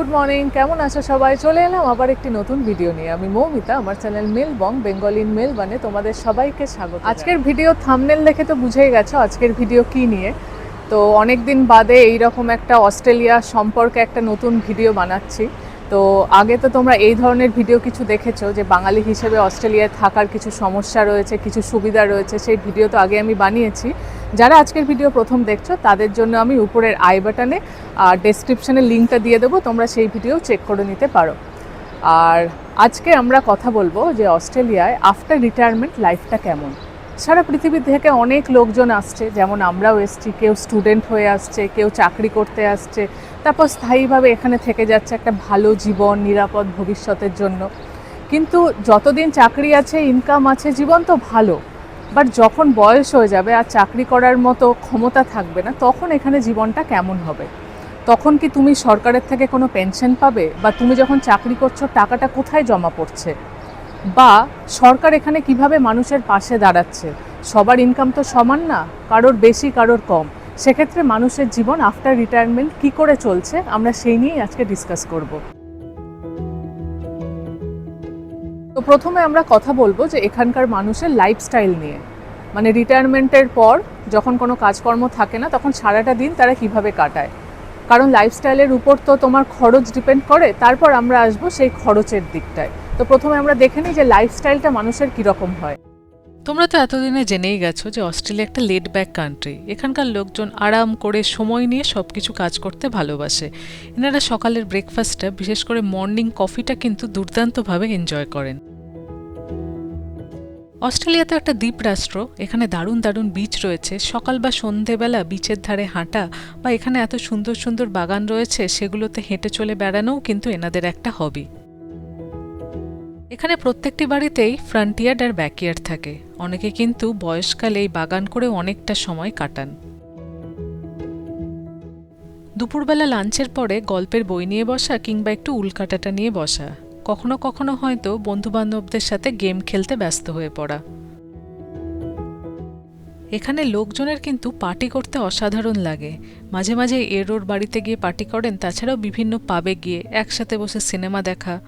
Good morning, কেমন আছো সবাই? চলে এলাম আবার একটি নতুন ভিডিও নিয়ে। আমি মৌমিতা, আমার চ্যানেল মেল বং বেঙ্গলিন মেল বানে তোমাদের সবাইকে স্বাগত আজকের ভিডিও থামনেল দেখে তো বুঝেই গেছো আজকের ভিডিও কি নিয়ে। তো অনেক দিন বাদে এইরকম একটা অস্ট্রেলিয়া সম্পর্কে একটা নতুন ভিডিও বানাচ্ছি। তো আগে তো তোমরা এই ধরনের ভিডিও কিছু দেখেছ যে বাঙালি হিসেবে অস্ট্রেলিয়ায় থাকার কিছু সমস্যা রয়েছে, কিছু সুবিধা রয়েছে, সেই ভিডিও তো আগে আমি বানিয়েছি। যারা আজকের ভিডিও প্রথম দেখছ, তাদের জন্য আমি উপরের আই বাটনে আর ডেসক্রিপশানে লিঙ্কটা দিয়ে দেবো, তোমরা সেই ভিডিও চেক করে নিতে পারো। আর আজকে আমরা কথা বলব যে অস্ট্রেলিয়ায় আফটার রিটায়ারমেন্ট লাইফটা কেমন। সারা পৃথিবী থেকে অনেক লোকজন আসছে, যেমন আমরাও এসছি, কেউ স্টুডেন্ট হয়ে আসছে, কেউ চাকরি করতে আসছে, তারপর স্থায়ীভাবে এখানে থেকে যাচ্ছে একটা ভালো জীবন, নিরাপদ ভবিষ্যতের জন্য। কিন্তু যতদিন চাকরি আছে ইনকাম আছে, জীবন তো ভালো বাট যখন বয়স হয়ে যাবে আর চাকরি করার মতো ক্ষমতা থাকবে না, তখন এখানে জীবনটা কেমন হবে? তখন কি তুমি সরকারের থেকে কোনো পেনশন পাবে? বা তুমি যখন চাকরি করছ, টাকাটা কোথায় জমা পড়ছে? বা সরকার এখানে কীভাবে মানুষের পাশে দাঁড়াচ্ছে? সবার ইনকাম তো সমান না, কারোর বেশি, কারোর কম। সেক্ষেত্রে মানুষের জীবন আফটার রিটায়ারমেন্ট কি করে চলছে? আমরা সেই নিয়েই আজকে ডিসকাস করব। তো প্রথমে আমরা কথা বলব যে এখানকার মানুষের লাইফস্টাইল নিয়ে। মানে রিটায়ারমেন্টের পর যখন কোনো কাজকর্ম থাকে না, তখন সারাটা দিন তারা কীভাবে কাটায়? কারণ লাইফস্টাইলের উপর তো তোমার খরচ ডিপেন্ড করে, তারপর আমরা আসব সেই খরচের দিকটায়। তো প্রথমে আমরা দেখে নিই যে লাইফস্টাইলটা মানুষের কীরকম হয়। তোমরা তো এতদিনে জেনেই গেছো যে অস্ট্রেলিয়া একটা লেড ব্যাক কান্ট্রি এখানকার লোকজন আরাম করে সময় নিয়ে সব কিছু কাজ করতে ভালোবাসে। এনারা সকালের ব্রেকফাস্টটা বিশেষ করে মর্নিং কফিটা কিন্তু দুর্দান্তভাবে এনজয় করেন। অস্ট্রেলিয়া তো একটা দ্বীপ রাষ্ট্র, এখানে দারুণ দারুণ বিচ রয়েছে। সকাল বা সন্ধেবেলা বিচের ধারে হাঁটা বা এখানে এত সুন্দর সুন্দর বাগান রয়েছে, সেগুলোতে হেঁটে চলে বেড়ানোও কিন্তু এনাদের একটা হবি এখানে প্রত্যেকটি বাড়িতেই ফ্রন্টিয়ার্ড আর ব্যাকইয়ার্ড থাকে। অনেকে কিন্তু বয়সকালে এই বাগান করে অনেকটা সময় কাটান। দুপুরবেলা লাঞ্চের পরে গল্পের বই নিয়ে বসা কিংবা একটু উল্কাটাটা নিয়ে বসা। কখনো কখনো হয়তো বন্ধুবান্ধবদের সাথে গেম খেলতে ব্যস্ত হয়ে পড়া। এখানে লোকজনের কিন্তু পার্টি করতে অসাধারণ লাগে। মাঝে মাঝে এর ওর বাড়িতে গিয়ে পার্টি করেন, তাছাড়াও বিভিন্ন পাবে গিয়ে একসাথে বসে সিনেমা দেখা।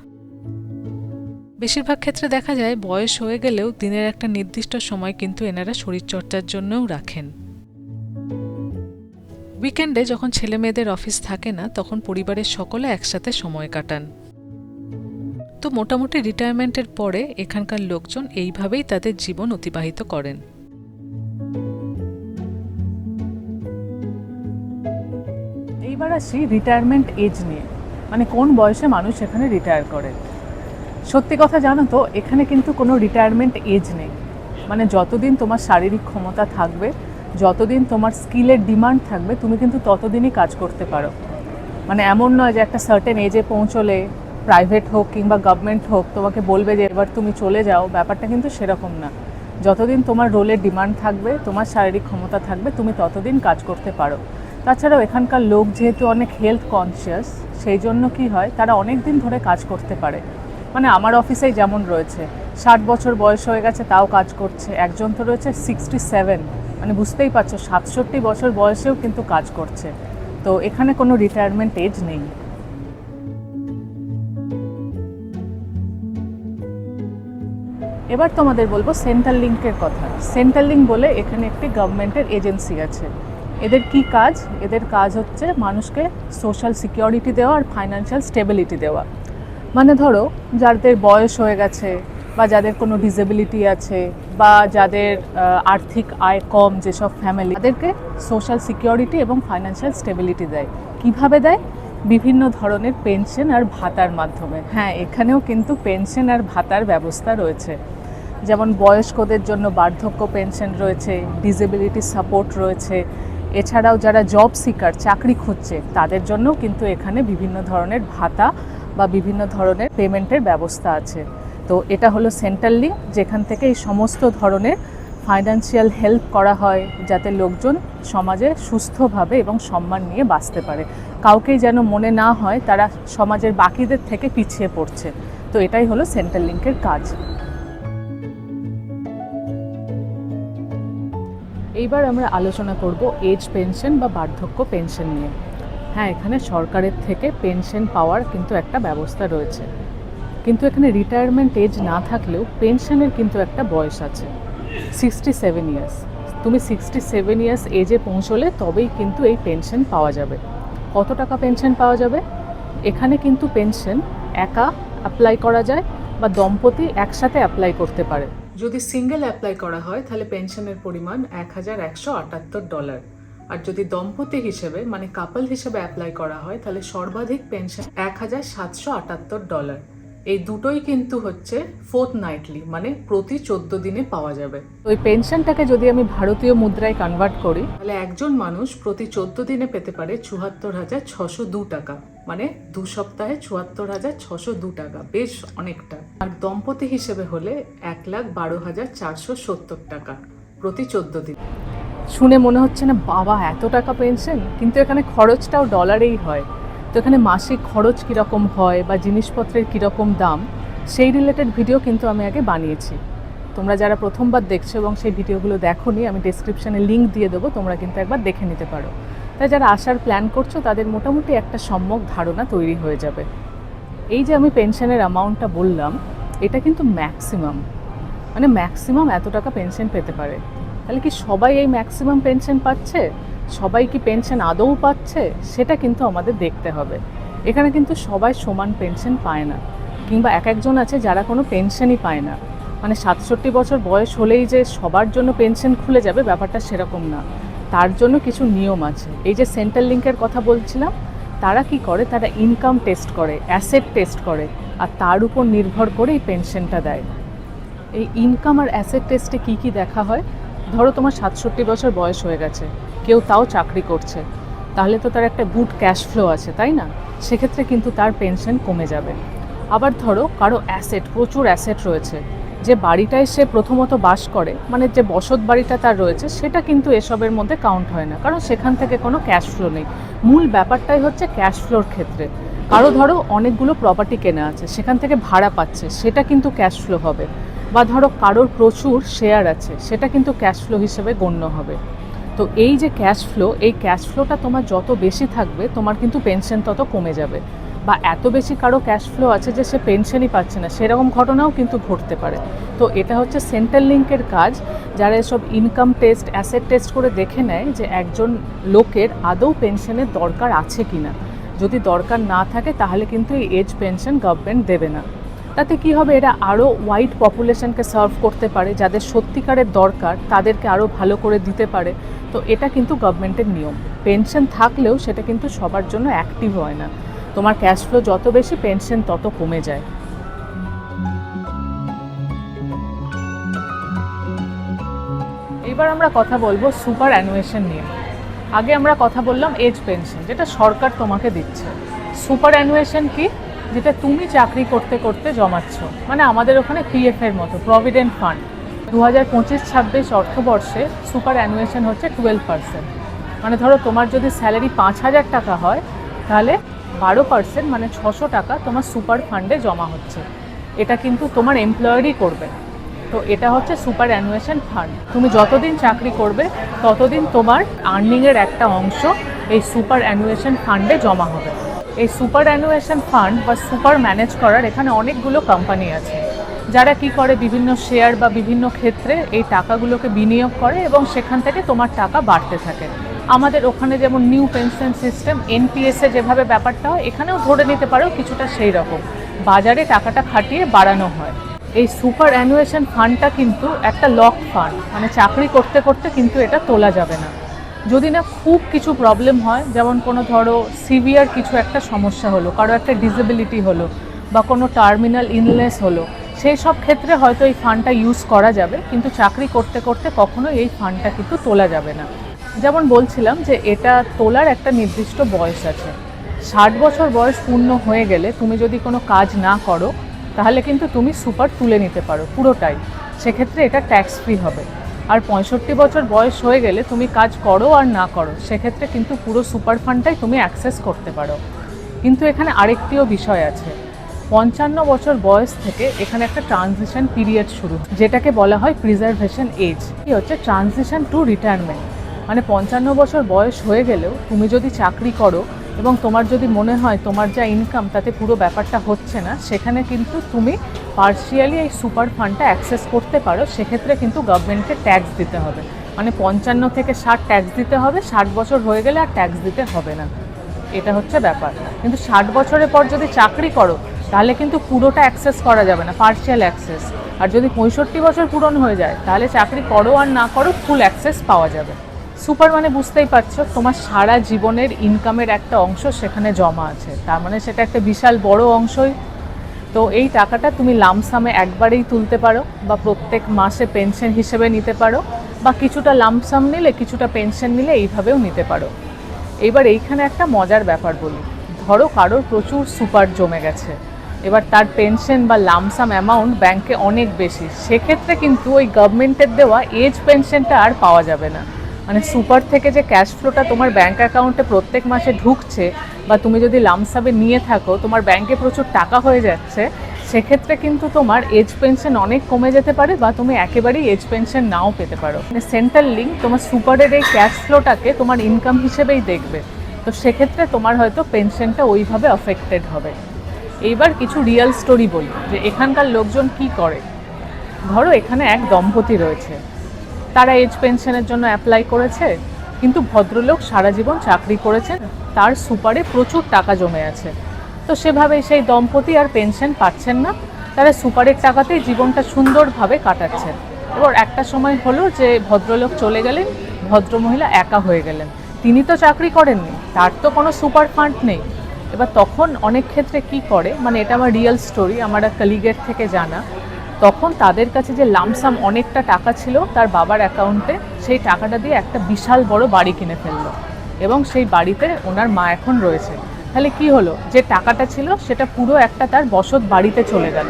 বেশিরভাগ ক্ষেত্রে দেখা যায় বয়স হয়ে গেলেও দিনের একটা নির্দিষ্ট সময় কিন্তু এনারা শরীরচর্চার জন্যও রাখেন। উইকেন্ডে যখন ছেলে মেয়েদের অফিস থাকে না, তখন পরিবারের সকলে একসাথে সময় কাটান। তো মোটামুটি রিটায়ারমেন্টের পরে এখানকার লোকজন এইভাবেই তাদের জীবন অতিবাহিত করেন। এইবার আসি রিটায়ারমেন্ট এজ নিয়ে। মানে কোন বয়সে মানুষ এখানে রিটায়ার করে? সত্যি কথা জানো তো, এখানে কিন্তু কোনো রিটায়ারমেন্ট এজ নেই। মানে যতদিন তোমার শারীরিক ক্ষমতা থাকবে, যতদিন তোমার স্কিলের ডিমান্ড থাকবে, তুমি কিন্তু ততদিনই কাজ করতে পারো। মানে এমন নয় যে একটা সার্টেন এজে পৌঁছলে প্রাইভেট হোক কিংবা গভর্নমেন্ট হোক, তোমাকে বলবে যে এবার তুমি চলে যাও, ব্যাপারটা কিন্তু সেরকম না। যতদিন তোমার রোলের ডিমান্ড থাকবে, তোমার শারীরিক ক্ষমতা থাকবে, তুমি ততদিন কাজ করতে পারো। তাছাড়াও এখানকার লোক যেহেতু অনেক হেলথ কনসিয়াস সেই জন্য কি হয়, তারা অনেক দিন ধরে কাজ করতে পারে। মানে আমার অফিসেই যেমন রয়েছে। ষাট বছর বয়স হয়ে গেছে, তাও কাজ করছে। একজন তো রয়েছে সিক্সটি সেভেন মানে বুঝতেই পারছ, সাতষট্টি বছর বয়সেও কিন্তু কাজ করছে। তো এখানে কোনো রিটায়ারমেন্ট এজ নেই। এবার তোমাদের বলব সেন্ট্রাল লিঙ্কের কথা। সেন্ট্রাল লিঙ্ক বলে এখানে একটি গভর্নমেন্টের এজেন্সি আছে। এদের কি কাজ? এদের কাজ হচ্ছে মানুষকে সোশ্যাল সিকিউরিটি দেওয়া আর ফাইন্যান্সিয়াল স্টেবিলিটি দেওয়া। মানে ধরো, যাদের বয়স হয়ে গেছে বা যাদের কোনো ডিসেবিলিটি আছে বা যাদের আর্থিক আয় কম যেসব ফ্যামিলি তাদেরকে সোশ্যাল সিকিউরিটি এবং ফাইন্যান্সিয়াল স্টেবিলিটি দেয়। কীভাবে দেয়? বিভিন্ন ধরনের পেনশন আর ভাতার মাধ্যমে। হ্যাঁ এখানেও কিন্তু পেনশন আর ভাতার ব্যবস্থা রয়েছে। যেমন বয়স্কদের জন্য বার্ধক্য পেনশন রয়েছে ডিসেবিলিটি সাপোর্ট রয়েছে। এছাড়াও যারা জব সিকার চাকরি খুঁজছে, তাদের জন্যও কিন্তু এখানে বিভিন্ন ধরনের ভাতা বা বিভিন্ন ধরনের পেমেন্টের ব্যবস্থা আছে। তো এটা হলো সেন্ট্রাল লিঙ্ক, যেখান থেকে এই সমস্ত ধরনের ফাইন্যান্সিয়াল হেল্প করা হয়, যাতে লোকজন সমাজে সুস্থভাবে এবং সম্মান নিয়ে বাঁচতে পারে। কাউকেই যেন মনে না হয় তারা সমাজের বাকিদের থেকে পিছিয়ে পড়ছে। তো এটাই হলো সেন্ট্রাল লিঙ্কের কাজ। এইবার আমরা আলোচনা করব এজ পেনশন বা বার্ধক্য পেনশন নিয়ে। হ্যাঁ এখানে সরকারের থেকে পেনশন পাওয়ার কিন্তু একটা ব্যবস্থা রয়েছে। কিন্তু এখানে রিটায়ারমেন্ট এজ না থাকলেও পেনশনের কিন্তু একটা বয়স আছে সিক্সটি সেভেন ইয়ার্স তুমি সিক্সটি সেভেন ইয়ার্স এজে পৌঁছলে তবেই কিন্তু এই পেনশন পাওয়া যাবে। কত টাকা পেনশন পাওয়া যাবে? এখানে কিন্তু পেনশন একা অ্যাপ্লাই করা যায় বা দম্পতি একসাথে অ্যাপ্লাই করতে পারে। যদি সিঙ্গেল অ্যাপ্লাই করা হয়, তাহলে পেনশনের পরিমাণ এক হাজার একশো আটাত্তর ডলার আর যদি দম্পতি হিসেবে মানে কাপল হিসেবে অ্যাপ্লাই করা হয়, তাহলে সর্বাধিক পেনশন এক হাজার সাতশো আটাত্তর ডলার এই দুটোই কিন্তু হচ্ছে ফোর্থ নাইটলি মানে প্রতি চোদ্দ দিনে পাওয়া যাবে। ওই পেনশনটাকে যদি আমি ভারতীয় মুদ্রায় কনভার্ট করি, তাহলে একজন মানুষ প্রতি চোদ্দ দিনে পেতে পারে চুয়াত্তর হাজার ছশো দু টাকা। মানে দু সপ্তাহে চুয়াত্তর হাজার ছশো দু টাকা, বেশ অনেকটা। আর দম্পতি হিসেবে হলে এক লাখ বারো হাজার চারশো সত্তর টাকা প্রতি চোদ্দ দিন। শুনে মনে হচ্ছে না, বাবা, এত টাকা পেনশন কিন্তু এখানে খরচটাও ডলারেই হয়। তো এখানে মাসিক খরচ কীরকম হয় বা জিনিসপত্রের কীরকম দাম, সেই রিলেটেড ভিডিও কিন্তু আমি আগে বানিয়েছি। তোমরা যারা প্রথমবার দেখছ এবং সেই ভিডিওগুলো দেখোনি, আমি ডিসক্রিপশানে লিঙ্ক দিয়ে দেবো, তোমরা কিন্তু একবার দেখে নিতে পারো। তাই যারা আসার প্ল্যান করছ, তাদের মোটামুটি একটা সম্যক ধারণা তৈরি হয়ে যাবে। এই যে আমি পেনশনের অ্যামাউন্টটা বললাম, এটা কিন্তু ম্যাক্সিমাম মানে ম্যাক্সিমাম এত টাকা পেনশন পেতে পারে। তাহলে কি সবাই এই ম্যাক্সিমাম পেনশন পাচ্ছে? সবাই কি পেনশন আদৌ পাচ্ছে? সেটা কিন্তু আমাদের দেখতে হবে। এখানে কিন্তু সবাই সমান পেনশন পায় না। কিংবা এক একজন আছে যারা কোনো পেনশনই পায় না। মানে সাতষট্টি বছর বয়স হলেই যে সবার জন্য পেনশন খুলে যাবে ব্যাপারটা সেরকম না। তার জন্য কিছু নিয়ম আছে। এই যে সেন্ট্রাল লিঙ্কের কথা বলছিলাম, তারা কি করে? তারা ইনকাম টেস্ট করে অ্যাসেট টেস্ট করে, আর তার উপর নির্ভর করে এই পেনশনটা দেয়। এই ইনকাম আর অ্যাসেট টেস্টে কি কি দেখা হয়? ধরো তোমার সাতষট্টি বছর বয়স হয়ে গেছে, কেউ তাও চাকরি করছে, তাহলে তো তার একটা গুড ক্যাশ ফ্লো আছে, তাই না? সেক্ষেত্রে কিন্তু তার পেনশন কমে যাবে। আবার ধরো কারও অ্যাসেট প্রচুর অ্যাসেট রয়েছে, যে বাড়িটায় সে প্রথমত বাস করে মানে যে বসত বাড়িটা তার রয়েছে, সেটা কিন্তু এসবের মধ্যে কাউন্ট হয় না, কারণ সেখান থেকে কোনো ক্যাশ ফ্লো নেই। মূল ব্যাপারটাই হচ্ছে ক্যাশ ফ্লোর ক্ষেত্রে। কারও ধরো অনেকগুলো প্রপার্টি কেনা আছে, সেখান থেকে ভাড়া পাচ্ছে, সেটা কিন্তু ক্যাশ ফ্লো হবে। বা ধরো কারোর প্রচুর শেয়ার আছে, সেটা কিন্তু ক্যাশ ফ্লো হিসেবে গণ্য হবে। তো এই যে ক্যাশ ফ্লো এই ক্যাশ ফ্লোটা তোমার যত বেশি থাকবে, তোমার কিন্তু পেনশন তত কমে যাবে। বা এত বেশি কারও ক্যাশ ফ্লো আছে যে সে পেনশনই পাচ্ছে না, সেরকম ঘটনাও কিন্তু ঘটতে পারে। তো এটা হচ্ছে সেন্ট্রাল লিঙ্কের কাজ। যারা এসব ইনকাম টেস্ট অ্যাসেট টেস্ট করে দেখে নেয় যে একজন লোকের আদৌ পেনশনের দরকার আছে কি না যদি দরকার না থাকে, তাহলে কিন্তু এই এজ পেনশন গভর্নমেন্ট দেবে না। তাতে কি হবে? এরা আরও ওয়াইড পপুলেশনকে সার্ভ করতে পারে, যাদের সত্যিকারের দরকার, তাদেরকে আরও ভালো করে দিতে পারে। তো এটা কিন্তু গভর্নমেন্টের নিয়ম। পেনশন থাকলেও সেটা কিন্তু সবার জন্য অ্যাক্টিভ হয় না। তোমার ক্যাশ ফ্লো যত বেশি পেনশন তত কমে যায়। এবার আমরা কথা বলব সুপার অ্যানুয়েশন নিয়ে। আগে আমরা কথা বললাম এজ পেনশন যেটা সরকার তোমাকে দিচ্ছে। সুপার অ্যানুয়েশন কি? যেটা তুমি চাকরি করতে করতে জমাচ্ছ। মানে আমাদের ওখানে পিএফ এর মতো প্রভিডেন্ট ফান্ড দু হাজার পঁচিশ, ছাব্বিশ অর্থবর্ষে সুপার অ্যানুয়েশন হচ্ছে টুয়েলভ পার্সেন্ট মানে ধরো তোমার যদি স্যালারি পাঁচ হাজার টাকা হয়, তাহলে বারো পার্সেন্ট মানে ছশো টাকা তোমার সুপার ফান্ডে জমা হচ্ছে। এটা কিন্তু তোমার এমপ্লয়ারই করবে। তো এটা হচ্ছে সুপার অ্যানুয়েশন ফান্ড তুমি যতদিন চাকরি করবে, ততদিন তোমার আর্নিংয়ের একটা অংশ এই সুপার অ্যানুয়েশন ফান্ডে জমা হবে। এই সুপার অ্যানুয়েশন ফান্ড বা সুপার ম্যানেজ করার এখানে অনেকগুলো কোম্পানি আছে। যারা কি করে বিভিন্ন শেয়ার বা বিভিন্ন ক্ষেত্রে এই টাকাগুলোকে বিনিয়োগ করে এবং সেখান থেকে তোমার টাকা বাড়তে থাকে। আমাদের ওখানে যেমন নিউ পেনশন সিস্টেম এনপিএসে যেভাবে ব্যাপারটা হয়, এখানেও ধরে নিতে পারো কিছুটা সেই রকম। বাজারে টাকাটা খাটিয়ে বাড়ানো হয়। এই সুপার অ্যানুয়েশন ফান্ডটা কিন্তু একটা লক ফান্ড মানে চাকরি করতে করতে কিন্তু এটা তোলা যাবে না। যদি না খুব কিছু প্রবলেম হয়, যেমন কোনো ধরো সিভিয়ার কিছু একটা সমস্যা হলো, কারও একটা ডিসেবিলিটি হলো, বা কোনো টার্মিনাল ইলনেস হলো, সেই সব ক্ষেত্রে হয়তো এই ফান্ডটা ইউজ করা যাবে, কিন্তু চাকরি করতে করতে কখনো এই ফান্ডটা কিন্তু তোলা যাবে না। যেমন বলছিলাম যে এটা তোলার একটা নির্দিষ্ট বয়স আছে। ষাট বছর বয়স পূর্ণ হয়ে গেলে তুমি যদি কোনো কাজ না করো, তাহলে কিন্তু তুমি সুপার তুলে নিতে পারো, পুরোটাই। সেক্ষেত্রে এটা ট্যাক্স ফ্রি হবে। আর পঁয়ষট্টি বছর বয়স হয়ে গেলে তুমি কাজ করো আর না করো, সেক্ষেত্রে কিন্তু পুরো সুপার ফান্ডটাই তুমি অ্যাক্সেস করতে পারো। কিন্তু এখানে আরেকটিও বিষয় আছে। পঞ্চান্ন বছর বয়স থেকে এখানে একটা ট্রানজিশন পিরিয়ড শুরু যেটাকে বলা হয় প্রিজার্ভেশন এজ কি হচ্ছে ট্রানজিশন টু রিটায়ারমেন্ট মানে পঞ্চান্ন বছর বয়স হয়ে গেলেও তুমি যদি চাকরি করো এবং তোমার যদি মনে হয় তোমার যা ইনকাম তাতে পুরো ব্যাপারটা হচ্ছে না, সেখানে কিন্তু তুমি পার্শিয়ালি এই সুপার ফান্ডটা অ্যাক্সেস করতে পারো। সেক্ষেত্রে কিন্তু গভর্নমেন্টকে ট্যাক্স দিতে হবে। মানে পঞ্চান্ন থেকে ষাট ট্যাক্স দিতে হবে, ষাট বছর হয়ে গেলে আর ট্যাক্স দিতে হবে না। এটা হচ্ছে ব্যাপার। কিন্তু ষাট বছরের পর যদি চাকরি করো, তাহলে কিন্তু পুরোটা অ্যাক্সেস করা যাবে না পার্শিয়াল অ্যাক্সেস আর যদি পঁয়ষট্টি বছর পূরণ হয়ে যায়, তাহলে চাকরি করো আর না করো ফুল অ্যাক্সেস পাওয়া যাবে। সুপার মানে বুঝতেই পারছ, তোমার সারা জীবনের ইনকামের একটা অংশ সেখানে জমা আছে। তার মানে সেটা একটা বিশাল বড় অংশই। তো এই টাকাটা তুমি লামসামে একবারেই তুলতে পারো বা প্রত্যেক মাসে পেনশন হিসেবে নিতে পারো বা কিছুটা লামসাম নিলে কিছুটা পেনশন নিলে এইভাবেও নিতে পারো। এবার এইখানে একটা মজার ব্যাপার বলি। ধরো কারোর প্রচুর সুপার জমে গেছে। এবার তার পেনশন বা লামসাম অ্যামাউন্ট ব্যাংকে অনেক বেশি। সেক্ষেত্রে কিন্তু ওই গভর্নমেন্টের দেওয়া এজ পেনশনটা আর পাওয়া যাবে না। মানে সুপার থেকে যে ক্যাশ ফ্লোটা তোমার ব্যাঙ্ক অ্যাকাউন্টে প্রত্যেক মাসে ঢুকছে বা তুমি যদি লামসামে নিয়ে থাকো, তোমার ব্যাংকে প্রচুর টাকা হয়ে যাচ্ছে, সেক্ষেত্রে কিন্তু তোমার এজ পেনশন অনেক কমে যেতে পারে বা তুমি একেবারেই এজ পেনশন নাও পেতে পারো। মানে সেন্ট্রাল লিঙ্ক তোমার সুপারের এই ক্যাশ ফ্লোটাকে তোমার ইনকাম হিসেবেই দেখবে। তো সেক্ষেত্রে তোমার হয়তো পেনশনটা ওইভাবে অ্যাফেক্টেড হবে। এইবার কিছু রিয়েল স্টোরি বলি, যে এখানকার লোকজন কি করে? ধরো এখানে এক দম্পতি রয়েছে। তারা এজ পেনশনের জন্য অ্যাপ্লাই করেছে, কিন্তু ভদ্রলোক সারা জীবন চাকরি করেছেন, তার সুপারে প্রচুর টাকা জমে আছে। তো সেভাবে সেই দম্পতি আর পেনশন পাচ্ছেন না, তারা সুপারের টাকাতেই জীবনটা সুন্দরভাবে কাটাচ্ছেন। এবার একটা সময় হলো যে ভদ্রলোক চলে গেলেন, ভদ্রমহিলা একা হয়ে গেলেন। তিনি তো চাকরি করেননি, তার তো কোনো সুপার ফান্ড নেই। এবার তখন অনেক ক্ষেত্রে কি করে মানে এটা আমার রিয়েল স্টোরি আমার কালিগের থেকে জানা। তখন তাদের কাছে যে লামসাম অনেকটা টাকা ছিল, তার বাবার অ্যাকাউন্টে সেই টাকাটা দিয়ে একটা বিশাল বড় বাড়ি কিনে ফেলল। এবং সেই বাড়িতে ওনার মা এখন রয়েছে। তাহলে কি হলো? যে টাকাটা ছিল, সেটা পুরো একটা তার বসত বাড়িতে চলে গেল।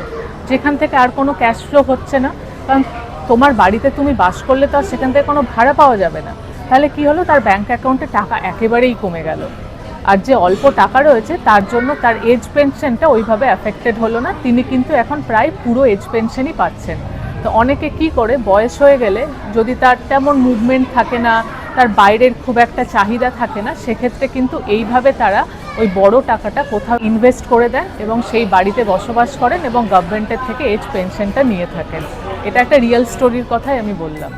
যেখান থেকে আর কোনো ক্যাশ ফ্লো হচ্ছে না। কারণ তোমার বাড়িতে তুমি বাস করলে তো আর সেখান থেকে কোনো ভাড়া পাওয়া যাবে না। তাহলে কি হলো? তার ব্যাংক অ্যাকাউন্টে টাকা একেবারেই কমে গেল। আর যে অল্প টাকা রয়েছে, তার জন্য তার এজ পেনশনটা ওইভাবে অ্যাফেক্টেড হলো না। তিনি কিন্তু এখন প্রায় পুরো এজ পেনশনই পাচ্ছেন। তো অনেকে কি করে, বয়স হয়ে গেলে যদি তার তেমন মুভমেন্ট থাকে না, তার বাইরের খুব একটা চাহিদা থাকে না, সেক্ষেত্রে কিন্তু এইভাবে তারা ওই বড় টাকাটা কোথাও ইনভেস্ট করে দেন এবং সেই বাড়িতে বসবাস করেন এবং গভর্নমেন্টের থেকে এজ পেনশনটা নিয়ে থাকেন। এটা একটা রিয়েল স্টোরির কথাই আমি বললাম।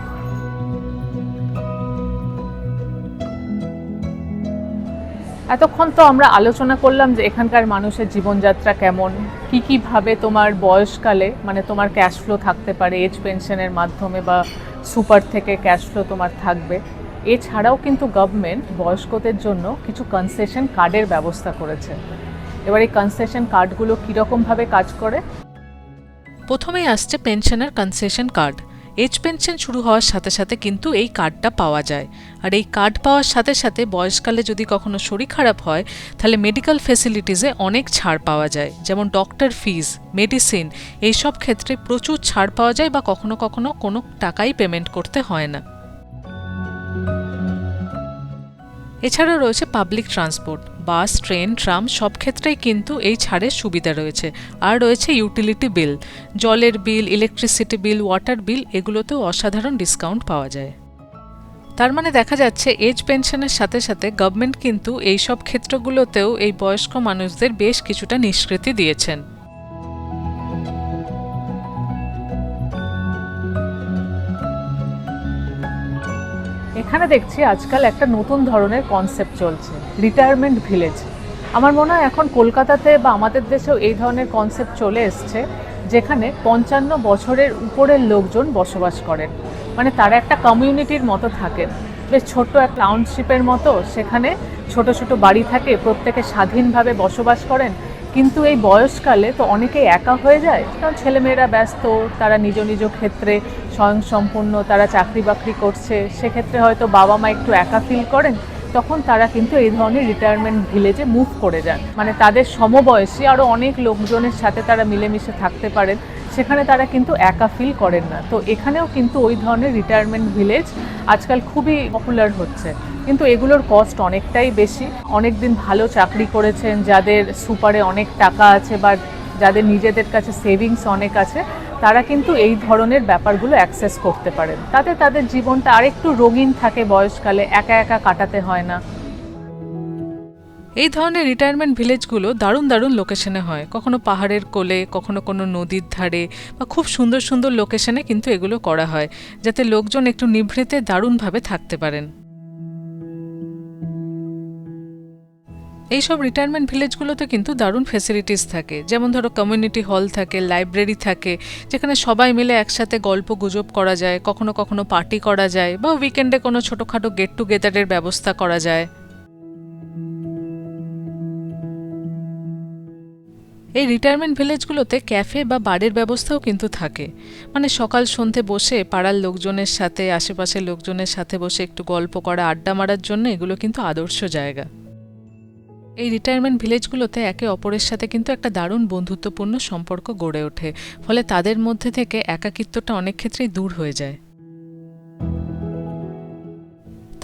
এতক্ষণ তো আমরা আলোচনা করলাম যে এখানকার মানুষের জীবনযাত্রা কেমন, কি কি ভাবে তোমার বয়সকালে মানে তোমার ক্যাশ ফ্লো থাকতে পারে এজ পেনশনের মাধ্যমে বা সুপার থেকে ক্যাশ ফ্লো তোমার থাকবে। এছাড়াও কিন্তু গভর্নমেন্ট বয়স্কদের জন্য কিছু কনসেশন কার্ডের ব্যবস্থা করেছে। এবার এই কনসেশন কার্ডগুলো কীরকমভাবে কাজ করে? প্রথমেই আসছে পেনশনের কনসেশন কার্ড এজ পেনশন শুরু হওয়ার সাথে সাথে কিন্তু এই কার্ডটা পাওয়া যায়। আর এই কার্ড পাওয়ার সাথে সাথে বয়সকালে যদি কখনো শরীর খারাপ হয়, তাহলে মেডিকেল ফেসিলিটিসে অনেক ছাড় পাওয়া যায়। যেমন ডক্টর ফিজ মেডিসিন এইসব ক্ষেত্রে প্রচুর ছাড় পাওয়া যায় বা কখনো কখনো কোনো টাকাই পেমেন্ট করতে হয় না। এছাড়া রয়েছে public transport bus train tram সব ক্ষেত্রেই কিন্তু এই ছাড়ের সুবিধা রয়েছে। আর রয়েছে ইউটিলিটি বিল জলের বিল ইলেকট্রিসিটি বিল ওয়াটার বিল এগুলোতেও অসাধারণ ডিসকাউন্ট পাওয়া যায়। তার মানে দেখা যাচ্ছে এজ পেনশনের সাথে সাথে গভর্নমেন্ট কিন্তু এই সব ক্ষেত্রগুলোতেও এই বয়স্ক মানুষদের বেশ কিছুটা নিষ্কৃতি দিয়েছেন। এখানে দেখছি আজকাল একটা নতুন ধরনের কনসেপ্ট চলছে রিটায়ারমেন্ট ভিলেজ আমার মনে হয় এখন কলকাতাতে বা আমাদের দেশেও এই ধরনের কনসেপ্ট চলে এসছে, যেখানে পঞ্চান্ন বছরের উপরের লোকজন বসবাস করেন। মানে তারা একটা কমিউনিটির মতো থাকেন বেশ ছোট্ট এক টাউনশিপের মতো, সেখানে ছোট ছোট বাড়ি থাকে, প্রত্যেকে স্বাধীনভাবে বসবাস করেন। কিন্তু এই বয়সকালে তো অনেকে একা হয়ে যায়। কারণ ছেলেমেয়েরা ব্যস্ত, তারা নিজ নিজ ক্ষেত্রে স্বয়ংসম্পূর্ণ, তারা চাকরি বাকরি করছে। সেক্ষেত্রে হয়তো বাবা মা একটু একা ফিল করেন, তখন তারা কিন্তু এই ধরনের রিটায়ারমেন্ট ভিলেজে মুভ করে যান। মানে তাদের সমবয়সী আরও অনেক লোকজনের সাথে তারা মিলেমিশে থাকতে পারেন। সেখানে তারা কিন্তু একা ফিল করেন না। তো এখানেও কিন্তু ওই ধরনের রিটায়ারমেন্ট ভিলেজ আজকাল খুবই পপুলার হচ্ছে। কিন্তু এগুলোর কস্ট অনেকটাই বেশি। অনেক দিন ভালো চাকরি করেছেন, যাদের সুপারে অনেক টাকা আছে বা যাদের নিজেদের কাছে সেভিংস অনেক আছে, তারা কিন্তু এই ধরনের ব্যাপারগুলো অ্যাক্সেস করতে পারেন। তাতে তাদের জীবনটা আরেকটু রঙিন থাকে বয়সকালে, একা একা কাটাতে হয় না। এই ধরনের রিটায়ারমেন্ট ভিলেজগুলো দারুণ দারুণ লোকেশনে হয়। কখনো পাহাড়ের কোলে, কখনো কোনো নদীর ধারে বা খুব সুন্দর সুন্দর লোকেশনে কিন্তু এগুলো করা হয়, যাতে লোকজন একটু নিভৃতে দারুণভাবে থাকতে পারেন। এইসব রিটায়ারমেন্ট ভিলেজগুলোতে কিন্তু দারুণ ফেসিলিটিস থাকে। যেমন ধরো কমিউনিটি হল থাকে লাইব্রেরি থাকে, যেখানে সবাই মিলে একসাথে গল্প গুজব করা যায়, কখনো কখনো পার্টি করা যায় বা উইকেন্ডে কোনো ছোটোখাটো গেট টুগেদারের ব্যবস্থা করা যায়। এই রিটায়ারমেন্ট ভিলেজগুলোতে ক্যাফে বা বারের ব্যবস্থাও কিন্তু থাকে। মানে সকাল সন্ধে বসে পাড়ার লোকজনের সাথে, আশেপাশের লোকজনের সাথে বসে একটু গল্প করা, আড্ডা মারার জন্য এগুলো কিন্তু আদর্শ জায়গা। এই রিটায়ারমেন্ট ভিলেজগুলোতে একে অপরের সাথে কিন্তু একটা দারুণ বন্ধুত্বপূর্ণ সম্পর্ক গড়ে ওঠে। ফলে তাদের মধ্যে থেকে একাকিত্বটা অনেক ক্ষেত্রেই দূর হয়ে যায়।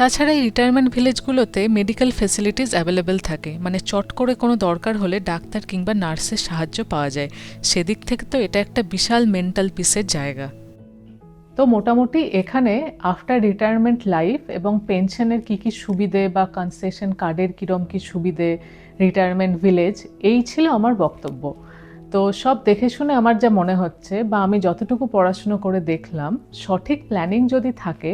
তাছাড়া এই রিটায়ারমেন্ট ভিলেজগুলোতে মেডিকেল ফেসিলিটিস অ্যাভেলেবেল থাকে। মানে চট করে কোনো দরকার হলে ডাক্তার কিংবা নার্সের সাহায্য পাওয়া যায়। সেদিক থেকে তো এটা একটা বিশাল মেন্টাল পিসের জায়গা। তো মোটামুটি এখানে আফটার রিটায়ারমেন্ট লাইফ এবং পেনশনের কি কি সুবিধে বা কনসেশন কার্ডের কীরম কী সুবিধে রিটায়ারমেন্ট ভিলেজ এই ছিল আমার বক্তব্য। তো সব দেখে শুনে আমার যা মনে হচ্ছে বা আমি যতটুকু পড়াশুনো করে দেখলাম, সঠিক প্ল্যানিং যদি থাকে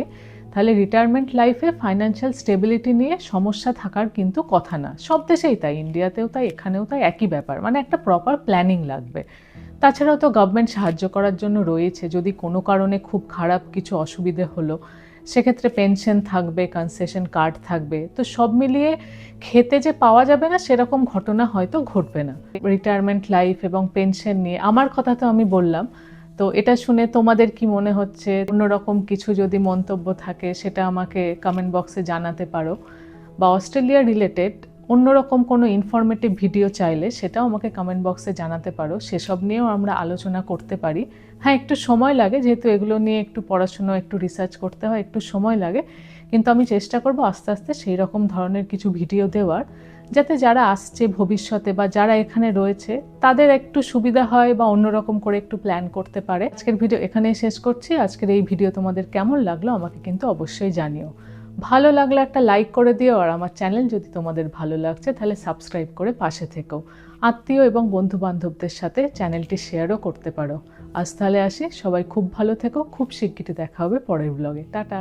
তাহলে রিটায়ারমেন্ট লাইফে ফাইন্যান্সিয়াল স্টেবিলিটি নিয়ে সমস্যা থাকার কিন্তু কথা না। সব দেশেই তাই ইন্ডিয়াতেও তাই, এখানেও তাই, একই ব্যাপার। মানে একটা প্রপার প্ল্যানিং লাগবে। তাছাড়াও তো গভর্নমেন্ট সাহায্য করার জন্য রয়েছে। যদি কোনো কারণে খুব খারাপ কিছু অসুবিধে হলো, সেক্ষেত্রে পেনশন থাকবে কনসেশন কার্ড থাকবে। তো সব মিলিয়ে খেতে যে পাওয়া যাবে না, সেরকম ঘটনা হয়তো ঘটবে না। রিটায়ারমেন্ট লাইফ এবং পেনশন নিয়ে, আমার কথা তো আমি বললাম তো এটা শুনে তোমাদের কি মনে হচ্ছে? অন্যরকম কিছু যদি মন্তব্য থাকে, সেটা আমাকে কমেন্ট বক্সে জানাতে পারো। বা অস্ট্রেলিয়া রিলেটেড অন্যরকম কোনো ইনফরমেটিভ ভিডিও চাইলে, সেটাও আমাকে কমেন্ট বক্সে জানাতে পারো। সেসব নিয়েও আমরা আলোচনা করতে পারি। হ্যাঁ একটু সময় লাগে, যেহেতু এগুলো নিয়ে একটু পড়াশুনো, একটু রিসার্চ করতে হয়, একটু সময় লাগে। কিন্তু আমি চেষ্টা করব আস্তে আস্তে সেই রকম ধরনের কিছু ভিডিও দেওয়ার। যাতে যারা আসছে ভবিষ্যতে বা যারা এখানে রয়েছে, তাদের একটু সুবিধা হয় বা অন্যরকম করে একটু প্ল্যান করতে পারে। আজকের ভিডিও এখানেই শেষ করছি। আজকের এই ভিডিও তোমাদের কেমন লাগল আমাকে কিন্তু অবশ্যই জানিও। ভালো লাগলে একটা লাইক করে দিও আর আমার চ্যানেল যদি তোমাদের ভালো লাগছে তাহলে সাবস্ক্রাইব করে পাশে থেকো। আত্মীয় এবং বন্ধু বান্ধবদের সাথে চ্যানেলটি শেয়ারও করতে পারো। আজ তাহলে আসি। সবাই খুব ভালো থেকো। খুব শিগগিরই দেখা হবে পরের ব্লগে টাটা!